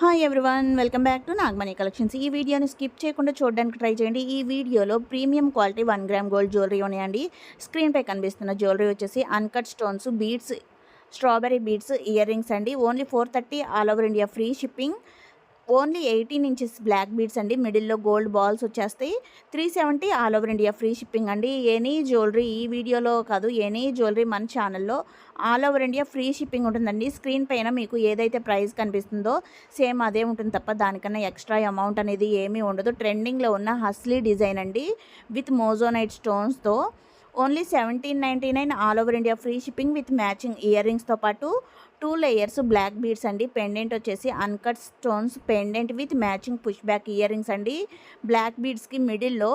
Hi everyone welcome back to Nagamani collections ఈ వీడియోని skip చేయకుండా చూడడానికి ట్రై చేయండి. ఈ వీడియోలో premium quality one gram gold jewellery ఉన్నాయండి. స్క్రీన్పై కనిపిస్తున్న జ్యువెలరీ వచ్చేసి uncut stones beads strawberry beads earrings అండి. Only four thirty all over India free shipping only eighteen inches black beads అండి. మిడిల్లో గోల్డ్ బాల్స్ వచ్చేస్తాయి. Three seventy all over India free shipping అండి. Any jewellery ఈ వీడియోలో కాదు any jewellery మన ఛానల్లో all over India free shipping ఉంటుందండి. స్క్రీన్ పైన మీకు ఏదైతే ప్రైస్ కనిపిస్తుందో సేమ్ అదే ఉంటుంది తప్ప దానికన్నా ఎక్స్ట్రా అమౌంట్ అనేది ఏమీ ఉండదు. ట్రెండింగ్లో ఉన్న హస్లీ డిజైన్ అండి. విత్ మోజోనైట్ స్టోన్స్తో only seventeen ninety nine all over India free shipping with matching year రింగ్స్తో పాటు టూ లేయర్స్ బ్లాక్ బీడ్స్ అండి. పెండెంట్ వచ్చేసి uncut stones pendant with matching push back earrings అండి. బ్లాక్ బీడ్స్కి మిడిల్లో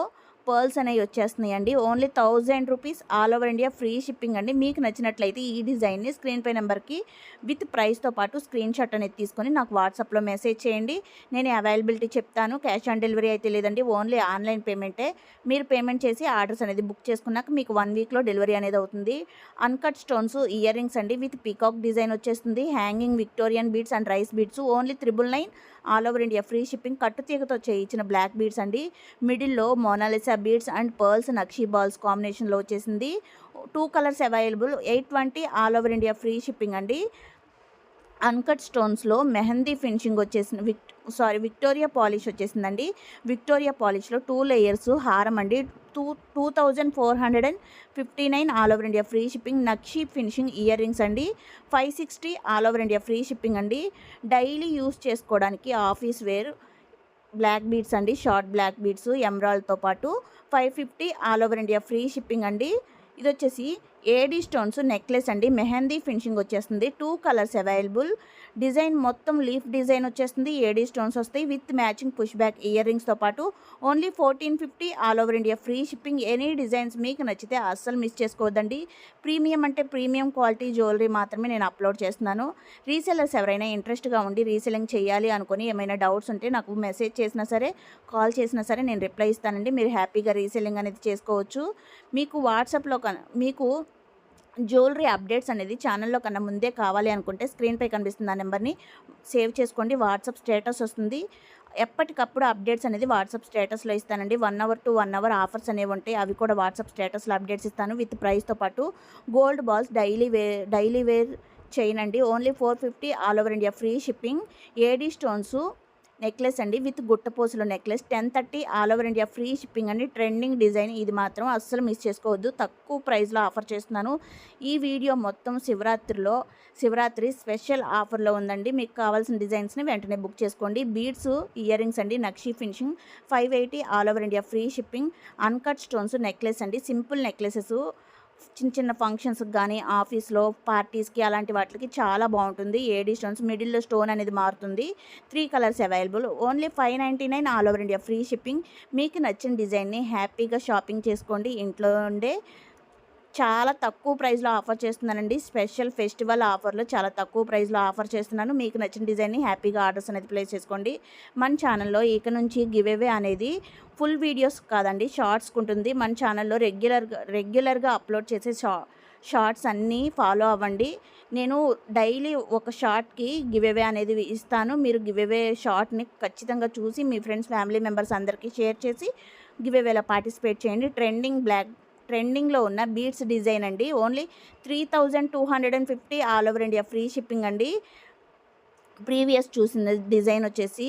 పర్ల్స్ అనేవి వచ్చేస్తున్నాయి అండి only thousand rupees all over India free shipping అండి. మీకు నచ్చినట్లయితే ఈ డిజైన్ని స్క్రీన్ పై నెంబర్కి విత్ ప్రైస్తో పాటు స్క్రీన్ షాట్ అనేది తీసుకొని నాకు వాట్సాప్లో మెసేజ్ చేయండి. నేను అవైలబిలిటీ చెప్తాను. క్యాష్ ఆన్ డెలివరీ అయితే లేదండి. ఓన్లీ ఆన్లైన్ పేమెంటే. మీరు పేమెంట్ చేసి ఆర్డర్స్ అనేది బుక్ చేసుకున్నాక మీకు వన్ వీక్లో డెలివరీ అనేది అవుతుంది. అన్కట్ స్టోన్స్ ఇయర్ రింగ్స్ అండి. విత్ పీకాక్ డిజైన్ వచ్చేస్తుంది. Hanging Victorian beads and rice beads only triple nine all over India free shipping కట్టు తీగతో చేయించిన బ్లాక్ బీడ్స్ అండి. మిడిల్లో Mona Lisa beads and pearls nakshi balls కాంబినేషన్లో వచ్చేసింది. Two colours available. Eight twenty all over India free shipping అండి. Uncut స్టోన్స్లో mehndi finishing వచ్చేసిన విక్ సారీ విక్టోరియా పాలిష్ వచ్చేసిందండి. విక్టోరియా పాలిష్లో టూ లేయర్స్ హారం అండి. Two two thousand four hundred and fifty nine all over India free shipping nakshi finishing earrings అండి. Five sixty all over India free shipping అండి. Daily use చేసుకోవడానికి office wear black beads అండి. Short black beads ఎమ్రాల్తో పాటు five fifty all over India free shipping అండి. ఇది వచ్చేసి AD stones necklace అండి. మెహందీ ఫినిషింగ్ వచ్చేస్తుంది. Two colours available. డిజైన్ మొత్తం లీఫ్ డిజైన్ వచ్చేస్తుంది. ఏడీ స్టోన్స్ వస్తాయి. With matching push back year రింగ్స్తో పాటు only fourteen fifty all over India. Free shipping. Any designs మీకు నచ్చితే అస్సలు మిస్ చేసుకోవద్దండి. ప్రీమియం అంటే ప్రీమియం క్వాలిటీ జ్యువెలరీ మాత్రమే నేను అప్లోడ్ చేస్తున్నాను. రీసెలర్స్ ఎవరైనా ఇంట్రెస్ట్గా ఉండి రీసెలింగ్ చేయాలి అనుకుని ఏమైనా డౌట్స్ ఉంటే నాకు మెసేజ్ చేసినా సరే కాల్ చేసినా సరే నేను రిప్లై ఇస్తానండి. మీరు హ్యాపీగా రీసెలింగ్ అనేది చేసుకోవచ్చు. మీకు వాట్సాప్లో మీకు జ్యువెలరీ అప్డేట్స్ అనేది ఛానల్లో కన్నా ముందే కావాలి అనుకుంటే స్క్రీన్పై కనిపిస్తుంది ఆ నెంబర్ని సేవ్ చేసుకోండి. వాట్సాప్ స్టేటస్ వస్తుంది. ఎప్పటికప్పుడు అప్డేట్స్ అనేది వాట్సాప్ స్టేటస్లో ఇస్తానండి. One hour to one hour offers అనేవి ఉంటాయి. అవి కూడా వాట్సాప్ స్టేటస్లో అప్డేట్స్ ఇస్తాను. విత్ ప్రైస్తో పాటు gold balls daily way daily wear చేయనండి only four fifty all over India free shipping. AD stones necklace అండి with గుట్టపోసులో necklace. Ten thirty all over India free shipping అండి. ట్రెండింగ్ డిజైన్ ఇది మాత్రం అస్సలు మిస్ చేసుకోవద్దు. తక్కువ ప్రైస్లో ఆఫర్ చేస్తున్నాను. ఈ వీడియో మొత్తం శివరాత్రిలో శివరాత్రి స్పెషల్ ఆఫర్లో ఉందండి. మీకు కావాల్సిన డిజైన్స్ని వెంటనే బుక్ చేసుకోండి. బీడ్స్ ఇయర్ రింగ్స్ అండి nakshi finishing five eighty all over India free shipping uncut stones necklace అండి. Simple necklaces. చిన్న చిన్న ఫంక్షన్స్కి కానీ ఆఫీస్లో పార్టీస్కి అలాంటి వాటికి చాలా బాగుంటుంది. ఏడి స్టోన్స్ మిడిల్లో స్టోన్ అనేది మారుతుంది. Three colours available only five ninety nine all over India free shipping మీకు నచ్చిన డిజైన్ని హ్యాపీగా షాపింగ్ చేసుకోండి. ఇంట్లో ఉండే చాలా తక్కువ ప్రైస్లో ఆఫర్ చేస్తున్నానండి. స్పెషల్ ఫెస్టివల్ ఆఫర్లో చాలా తక్కువ ప్రైస్లో ఆఫర్ చేస్తున్నాను. మీకు నచ్చిన డిజైన్ని హ్యాపీగా ఆర్డర్స్ అనేది ప్లేస్ చేసుకోండి. మన ఛానల్లో ఇక నుంచి గివేవే అనేది ఫుల్ వీడియోస్ కాదండి షార్ట్స్ ఉంటుంది. మన ఛానల్లో రెగ్యులర్గా రెగ్యులర్గా అప్లోడ్ చేసే షా షార్ట్స్ అన్నీ ఫాలో అవ్వండి. నేను డైలీ ఒక షార్ట్కి గివేవే అనేది ఇస్తాను. మీరు గివేవే షార్ట్ని ఖచ్చితంగా చూసి మీ ఫ్రెండ్స్ ఫ్యామిలీ మెంబర్స్ అందరికీ షేర్ చేసి గివేవేలో పార్టిసిపేట్ చేయండి. ట్రెండింగ్ బ్లాక్ ట్రెండింగ్లో ఉన్న బీడ్స్ డిజైన్ అండి. Only three thousand two hundred and fifty all over India free shipping అండి. ప్రీవియస్ చూసిన డిజైన్ వచ్చేసి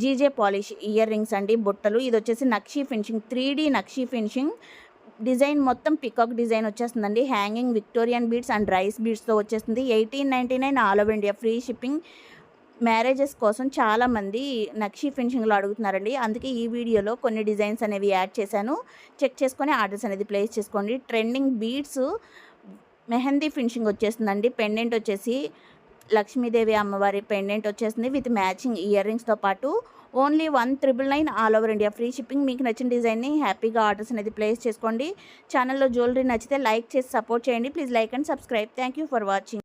జీజే పాలిష్ ఇయర్ రింగ్స్ అండి బుట్టలు. ఇది వచ్చేసి nakshi finishing three D nakshi finishing. Design మొత్తం పికాక్ డిజైన్ వచ్చేస్తుందండి. Hanging Victorian beads and rice బీడ్స్తో వచ్చేస్తుంది. Eighteen ninety nine all over India free shipping. Marriages కోసం చాలామంది నక్షి ఫినిషింగ్లో అడుగుతున్నారండి. అందుకే ఈ వీడియోలో కొన్ని డిజైన్స్ అనేవి యాడ్ చేశాను. చెక్ చేసుకొని ఆర్డర్స్ అనేది ప్లేస్ చేసుకోండి. ట్రెండింగ్ బీడ్స్ మెహందీ ఫినిషింగ్ వచ్చేస్తుందండి. పెండెంట్ వచ్చేసి లక్ష్మీదేవి అమ్మవారి పెండెంట్ వచ్చేసింది విత్ మ్యాచింగ్ ఇయర్ రింగ్స్తో పాటు. Only one triple nine all over India free shipping. మీకు నచ్చిన డిజైన్ని హ్యాపీగా ఆర్డర్స్ అనేది ప్లేస్ చేసుకోండి. ఛానల్లో జ్యువెలరీ నచ్చితే లైక్ చేసి సపోర్ట్ చేయండి. Please like and subscribe. Thank for watching.